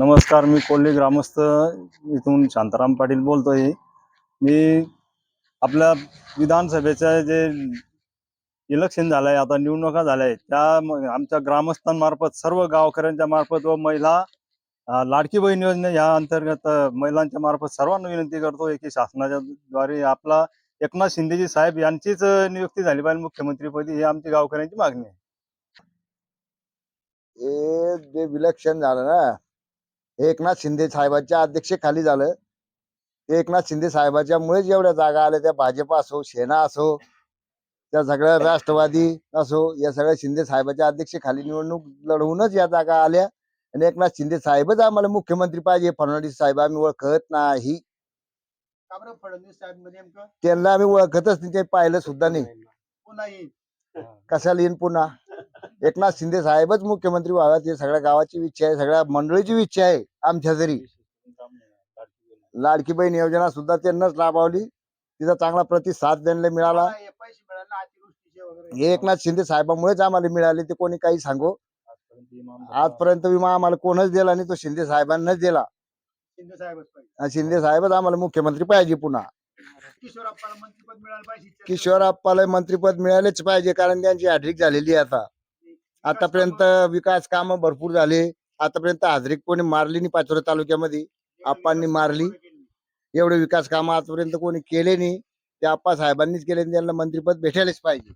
नमस्कार मी कोल्हे ग्रामस्थ इथून शांताराम पाटील बोलतोय. मी आपल्या विधानसभेचं जे इलेक्शन झालंय आता निवडणुका झाल्या त्या आमच्या ग्रामस्थांमार्फत सर्व गावकऱ्यांच्या मार्फत व महिला लाडकी बहीण योजना ह्या अंतर्गत महिलांच्या मार्फत सर्वांना विनंती करतोय की शासनाच्या द्वारे आपला एकनाथ शिंदेजी साहेब यांचीच नियुक्ती झाली पाहिजे मुख्यमंत्रीपदी ही आमची गावकऱ्यांची मागणी आहे. हे जे विलक्षण झालं ना हे एकनाथ शिंदे साहेबांच्या अध्यक्षेखाली झालं. एकनाथ शिंदे साहेबाच्या मुळेच एवढ्या जागा आल्या. त्या भाजप असो सेना असो त्या सगळ्या राष्ट्रवादी असो या सगळ्या शिंदे साहेबाच्या अध्यक्षेखाली निवडणूक लढवूनच या जागा आल्या. आणि एकनाथ शिंदे साहेबच आम्हाला मुख्यमंत्री पाहिजे. फडणवीस साहेब आम्ही ओळखत नाही. त्यांना आम्ही ओळखतच नाही. ते पाहिलं सुद्धा नाही. कशाला येईन पुन्हा? एकनाथ शिंदे साहेबच मुख्यमंत्री व्हाव्यात हे सगळ्या गावाची इच्छा आहे सगळ्या मंडळीची इच्छा आहे आमच्या तरी लाडकी बहीण योजना सुद्धा त्यांनाच लाभवली. तिचा चांगला प्रतिसाद त्यांना मिळाला. हे एकनाथ शिंदे साहेबांमुळेच आम्हाला मिळाले ते कोणी काही सांगो. आजपर्यंत विमा आम्हाला कोणच दिला नाही तो शिंदे साहेबांनाच दिला. शिंदे साहेबच आम्हाला मुख्यमंत्री पाहिजे पुन्हा. किशोरप्पाला मंत्रीपद मिळालं पाहिजे. किशोर आप्पाला मंत्रीपद मिळालेच पाहिजे कारण त्यांची हॅड्रिक झालेली आहे आता. आतापर्यंत विकास कामं भरपूर झाले. आतापर्यंत हाजरीक कोणी मारली नाही पाचोरा तालुक्यामध्ये. आप्पांनी मारली. एवढे विकास कामं आतापर्यंत कोणी केले नाही. ते आप्पा साहेबांनीच केले आणि त्यांना मंत्रीपद भेटायलाच पाहिजे.